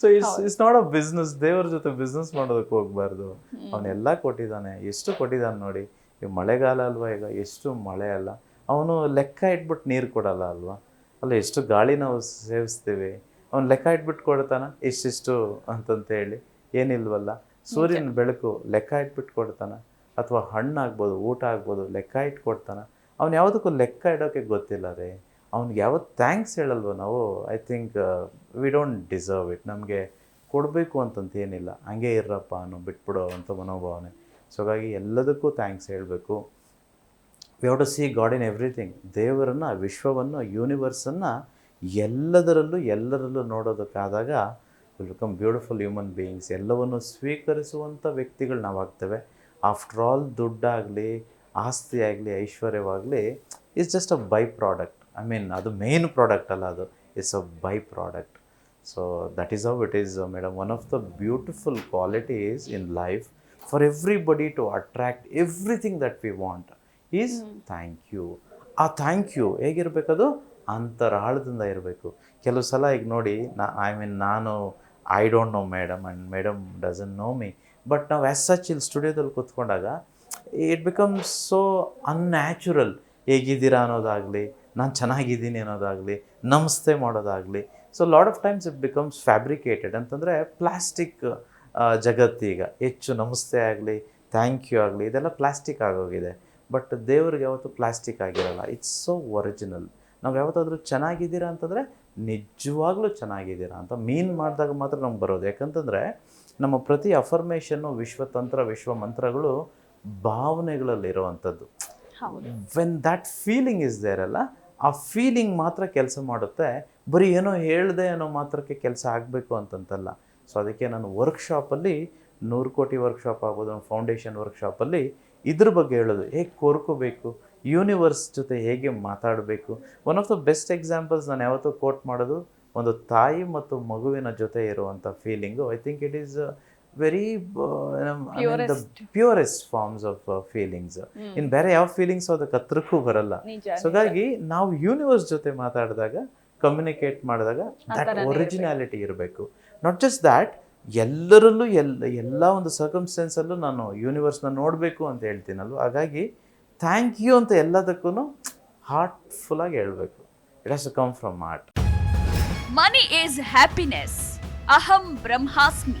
So it's it's not a business ದೇವ್ರ ಜೊತೆ business ಮಾಡೋದಕ್ಕೆ ಹೋಗ್ಬಾರ್ದು. ಅವನೆಲ್ಲ ಕೊಟ್ಟಿದ್ದಾನೆ ಎಷ್ಟು ಕೊಟ್ಟಿದ್ದಾನೆ ನೋಡಿ ಈಗ ಮಳೆಗಾಲ ಅಲ್ವಾ ಈಗ ಎಷ್ಟು ಮಳೆ ಅಲ್ಲ. ಅವನು ಲೆಕ್ಕ ಇಟ್ಬಿಟ್ಟು ನೀರು ಕೊಡಲ್ಲ ಅಲ್ವಾ? ಅಲ್ಲ ಎಷ್ಟು ಗಾಳಿ ನಾವು ಸೇವಿಸ್ತೀವಿ? ಅವ್ನು ಲೆಕ್ಕ ಇಟ್ಬಿಟ್ಟು ಕೊಡ್ತಾನ? ಇಷ್ಟಿಷ್ಟು ಅಂತಂತ ಹೇಳಿ ಏನಿಲ್ವಲ್ಲ. ಸೂರ್ಯನ ಬೆಳಕು ಲೆಕ್ಕ ಇಟ್ಬಿಟ್ಟು ಕೊಡ್ತಾನ? ಅಥವಾ ಹಣ್ಣಾಗ್ಬೋದು ಊಟ ಆಗ್ಬೋದು ಲೆಕ್ಕ ಇಟ್ಟು ಕೊಡ್ತಾನ ಅವ್ನು ಯಾವುದಕ್ಕೂ ಲೆಕ್ಕ ಇಡೋಕ್ಕೆ ಗೊತ್ತಿಲ್ಲ ರೀ. ಅವ್ನಿಗೆ ಯಾವತ್ತು ಥ್ಯಾಂಕ್ಸ್ ಹೇಳಲ್ವ ನಾವು I think we don't deserve it ನಮಗೆ ಕೊಡಬೇಕು ಅಂತಂತ ಏನಿಲ್ಲ. ಹಂಗೆ ಇರ್ರಪ್ಪ ಅನ್ನೋ ಬಿಟ್ಬಿಡೋ ಅಂತ ಮನೋಭಾವನೆ. ಸೊ ಹಾಗಾಗಿ ಎಲ್ಲದಕ್ಕೂ ಥ್ಯಾಂಕ್ಸ್ ಹೇಳಬೇಕು. We have to see god in everything ದೇವರನ್ನು, ವಿಶ್ವವನ್ನು ಯೂನಿವರ್ಸನ್ನು ಎಲ್ಲದರಲ್ಲೂ, ಎಲ್ಲರಲ್ಲೂ ನೋಡೋದಕ್ಕಾದಾಗ will become beautiful human beings ಎಲ್ಲವನ್ನು ಸ್ವೀಕರಿಸುವಂಥ ವ್ಯಕ್ತಿಗಳು ನಾವಾಗ್ತೇವೆ. ಆಫ್ಟರ್ ಆಲ್ ದುಡ್ಡಾಗಲಿ ಆಸ್ತಿ ಆಗಲಿ ಐಶ್ವರ್ಯವಾಗಲಿ it's just a by product I mean ಅದು ಮೇನ್ ಪ್ರಾಡಕ್ಟ್ ಅಲ್ಲ ಅದು. It's a by product so that is how it is madam one of the beautiful qualities in life for everybody to attract everything that we want is thank you ಆ thank you ಹೇಗಿರಬೇಕದು ಅಂತರಾಳದಿಂದ ಇರಬೇಕು. ಕೆಲವು ಸಲ ಈಗ ನೋಡಿ ನಾ I mean ನಾನು I don't know madam and madam doesn't know me but ನಾವು ಎಸ್ ಸಚ್ ಇಲ್ಲಿ ಸ್ಟುಡಿಯೋದಲ್ಲಿ ಕೂತ್ಕೊಂಡಾಗ ಇಟ್ ಬಿಕಮ್ಸ್ ಸೋ ಅನ್ಯಾಚುರಲ್ ಹೇಗಿದ್ದೀರಾ ಅನ್ನೋದಾಗಲಿ ನಾನು ಚೆನ್ನಾಗಿದ್ದೀನಿ ಅನ್ನೋದಾಗಲಿ ನಮಸ್ತೆ ಮಾಡೋದಾಗಲಿ so lot of times it becomes fabricated ಅಂತಂದರೆ ಪ್ಲಾಸ್ಟಿಕ್ ಜಗತ್ತೀಗ ಹೆಚ್ಚು ನಮಸ್ತೆ ಆಗಲಿ ಥ್ಯಾಂಕ್ ಯು ಆಗಲಿ ಇದೆಲ್ಲ ಪ್ಲಾಸ್ಟಿಕ್ ಆಗೋಗಿದೆ. ಬಟ್ ದೇವ್ರಿಗೆ ಯಾವತ್ತೂ ಪ್ಲಾಸ್ಟಿಕ್ ಆಗಿರಲ್ಲ. ಇಟ್ಸ್ ಸೋ ಒರಿಜಿನಲ್ ನಾವು ಯಾವತ್ತಾದರೂ ಚೆನ್ನಾಗಿದ್ದೀರಾ ಅಂತಂದರೆ ನಿಜವಾಗ್ಲೂ ಚೆನ್ನಾಗಿದ್ದೀರಾ ಅಂತ ಮೀನ್ ಮಾಡಿದಾಗ ಮಾತ್ರ ನಮ್ಗೆ ಬರೋದು. ಯಾಕಂತಂದರೆ ನಮ್ಮ ಪ್ರತಿ ಅಫರ್ಮೇಷನ್ನು ವಿಶ್ವತಂತ್ರ ವಿಶ್ವ ಮಂತ್ರಗಳು ಭಾವನೆಗಳಲ್ಲಿರುವಂಥದ್ದು. When that feeling is there ಅಲ್ಲ ಆ ಫೀಲಿಂಗ್ ಮಾತ್ರ ಕೆಲಸ ಮಾಡುತ್ತೆ. ಬರೀ ಏನೋ ಹೇಳ್ದೆ ಅನ್ನೋ ಮಾತ್ರಕ್ಕೆ ಕೆಲಸ ಆಗಬೇಕು ಅಂತಂತಲ್ಲ. ಸೊ ಅದಕ್ಕೆ ನಾನು ವರ್ಕ್ಶಾಪಲ್ಲಿ ನೂರು ಕೋಟಿ ವರ್ಕ್ಶಾಪ್ ಆಗ್ಬೋದು ಫೌಂಡೇಶನ್ ವರ್ಕ್ಶಾಪಲ್ಲಿ ಇದ್ರ ಬಗ್ಗೆ ಹೇಳೋದು. ಹೇಗೆ ಕೋರ್ಕೋಬೇಕು? ಯೂನಿವರ್ಸ್ ಜೊತೆ ಹೇಗೆ ಮಾತಾಡಬೇಕು? One of the best examples ನಾನು ಯಾವತ್ತೂ ಕೋಟ್ ಮಾಡೋದು, ಒಂದು ತಾಯಿ ಮತ್ತು ಮಗುವಿನ ಜೊತೆ ಇರುವಂಥ feeling I think it is very the purest forms of feelings in ಬೇರೆ ಯಾವ ಫೀಲಿಂಗ್ಸ್ ಅದಕ್ಕೆ ಹತ್ರಕ್ಕೂ ಬರಲ್ಲ. ಸೊ ಹಾಗಾಗಿ ನಾವು ಯೂನಿವರ್ಸ್ ಜೊತೆ ಮಾತಾಡಿದಾಗ ಕಮ್ಯುನಿಕೇಟ್ ಮಾಡಿದಾಗ ದಟ್ ಒರಿಜಿನಾಲಿಟಿ ಇರಬೇಕು. ನಾಟ್ ಜಸ್ಟ್ ದ್ಯಾಟ್ ಎಲ್ಲರಲ್ಲೂ ಎಲ್ಲ ಎಲ್ಲ ಒಂದು ಸರ್ಕಮ್ಸ್ಟೆನ್ಸಲ್ಲೂ ನಾನು ಯೂನಿವರ್ಸ್ನ ನೋಡಬೇಕು ಅಂತ ಹೇಳ್ತೀನಲ್ವ? ಹಾಗಾಗಿ ಥ್ಯಾಂಕ್ ಯು ಅಂತ ಎಲ್ಲದಕ್ಕೂ ಹಾರ್ಟ್ಫುಲ್ಲಾಗಿ ಹೇಳಬೇಕು. It has to come from heart money is happiness ಅಹಂ ಬ್ರಹ್ಮಾಸ್ಮಿ